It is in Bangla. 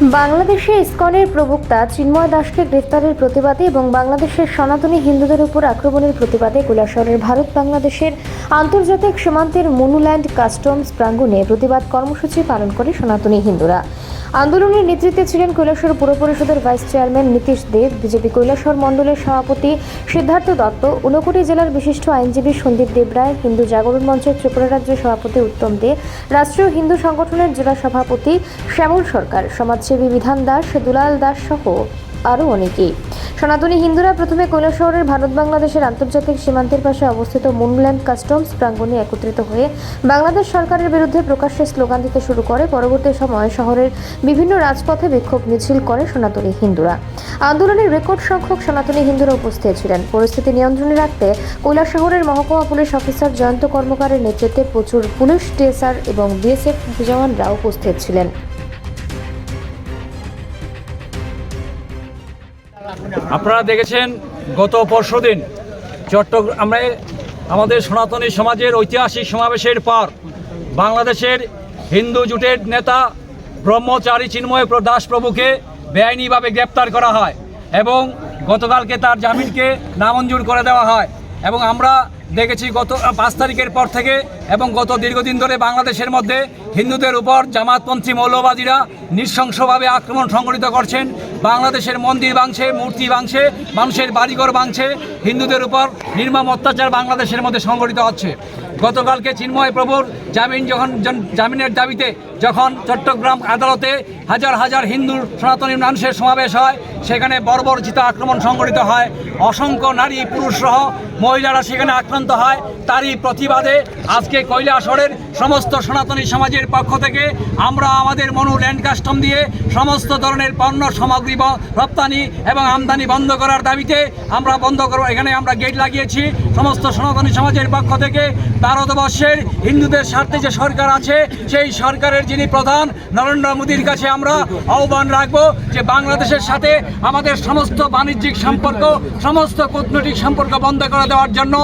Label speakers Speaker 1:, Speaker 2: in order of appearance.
Speaker 1: বাংলাদেশে ইসকনের প্রবক্তা চিন্ময় দাসকে গ্রেফতারের প্রতিবাদে এবং বাংলাদেশের সনাতনী হিন্দুদের উপর আক্রমণের প্রতিবাদে কৈলাসহরের ভারত বাংলাদেশের আন্তর্জাতিক সীমান্তের মনুল্যান্ড কাস্টমস প্রাঙ্গণে প্রতিবাদ কর্মসূচি পালন করে সনাতনী হিন্দুরা। আন্দোলনের নেতৃত্বে ছিলেন কৈলাসর পুর পরিষদের vice chairman Nitish Deb. BJP Kailashahar মণ্ডলের সভাপতি সিদ্ধার্থ দত্ত। ঊনকোটি জেলার বিশিষ্ট আইনজীবী সন্দীপ দেবরায় হিন্দু জাগরণ মঞ্চের ত্রিপুরা রাজ্যের সভাপতি উত্তম দে, রাষ্ট্রীয় হিন্দু সংগঠনের জেলা সভাপতি শ্যামল সরকার, সমাজসেবী বিধান দাস, দুলাল দাস সহ আরও অনেকেই। সনাতনী হিন্দুরা প্রথমে কৈলাসহরের ভারত বাংলাদেশের আন্তর্জাতিক সীমান্তের পাশে অবস্থিত মুনল্যান্ড কাস্টমস প্রাঙ্গণে একত্রিত হয়ে বাংলাদেশ সরকারের বিরুদ্ধে প্রকাশ্যে স্লোগান দিতে শুরু করে। পরবর্তী সময়ে শহরের বিভিন্ন রাজপথে বিক্ষোভ মিছিল করে সনাতনী হিন্দুরা। আন্দোলনের রেকর্ড সংখ্যক সনাতনী হিন্দুরা উপস্থিত ছিলেন। পরিস্থিতি নিয়ন্ত্রণে রাখতে কৈলাসহরের মহকুমা পুলিশ অফিসার জয়ন্ত কর্মকারের নেতৃত্বে প্রচুর পুলিশ, টিএসআর এবং বিএসএফ জওয়ানরা উপস্থিত ছিলেন।
Speaker 2: আপনারা দেখেছেন গত পরশু দিন চট্টগ্রামে আমাদের সনাতনী সমাজের ঐতিহাসিক সমাবেশের পর বাংলাদেশের হিন্দু জোটের নেতা ব্রহ্মচারী চিন্ময় দাস প্রভুকে বেআইনিভাবে গ্রেপ্তার করা হয় এবং গতকালকে তার জামিনকে নামঞ্জুর করে দেওয়া হয় এবং আমরা দেখেছি গত পাঁচ তারিখের পর থেকে এবং গত দীর্ঘদিন ধরে বাংলাদেশের মধ্যে হিন্দুদের উপর জামাতপন্থী মৌলবাদীরা নৃশংসভাবে আক্রমণ সংগঠিত করছেন। বাংলাদেশের মন্দির ভাঙছে, মূর্তি ভাঙছে, মানুষের বাড়িঘর ভাঙছে, হিন্দুদের উপর নির্মম অত্যাচার বাংলাদেশের মধ্যে সংগঠিত হচ্ছে। গতকালকে চিন্ময় প্রভুর জামিন যখন জামিনের দাবিতে যখন চট্টগ্রাম আদালতে হাজার হাজার হিন্দু সনাতনী মানুষের সমাবেশ হয়, সেখানে বর্বরচিত আক্রমণ সংগঠিত হয়। অসংখ্য নারী, পুরুষ সহ মহিলারা সেখানে আক্রান্ত হয়, তারই প্রতিবাদে আজকে কৈলাসহরের সমস্ত সনাতনী সমাজের পক্ষ থেকে আমরা আমাদের মনু ল্যান্ড কাস্টম দিয়ে সমস্ত ধরনের পণ্য, সামগ্রী রপ্তানি এবং আমদানি বন্ধ করার দাবিতে আমরা বন্ধ করব। এখানে আমরা গেট লাগিয়েছি। সমস্ত সনাতনী সমাজের পক্ষ থেকে ভারতবর্ষের হিন্দুদের স্বার্থে যে সরকার আছে, সেই সরকারের যিনি প্রধান নরেন্দ্র মোদীর কাছে আমরা আহ্বান রাখব যে বাংলাদেশের সাথে আমাদের সমস্ত বাণিজ্যিক সম্পর্ক, সমস্ত কূটনৈতিক সম্পর্ক বন্ধ করে দেওয়ার জন্য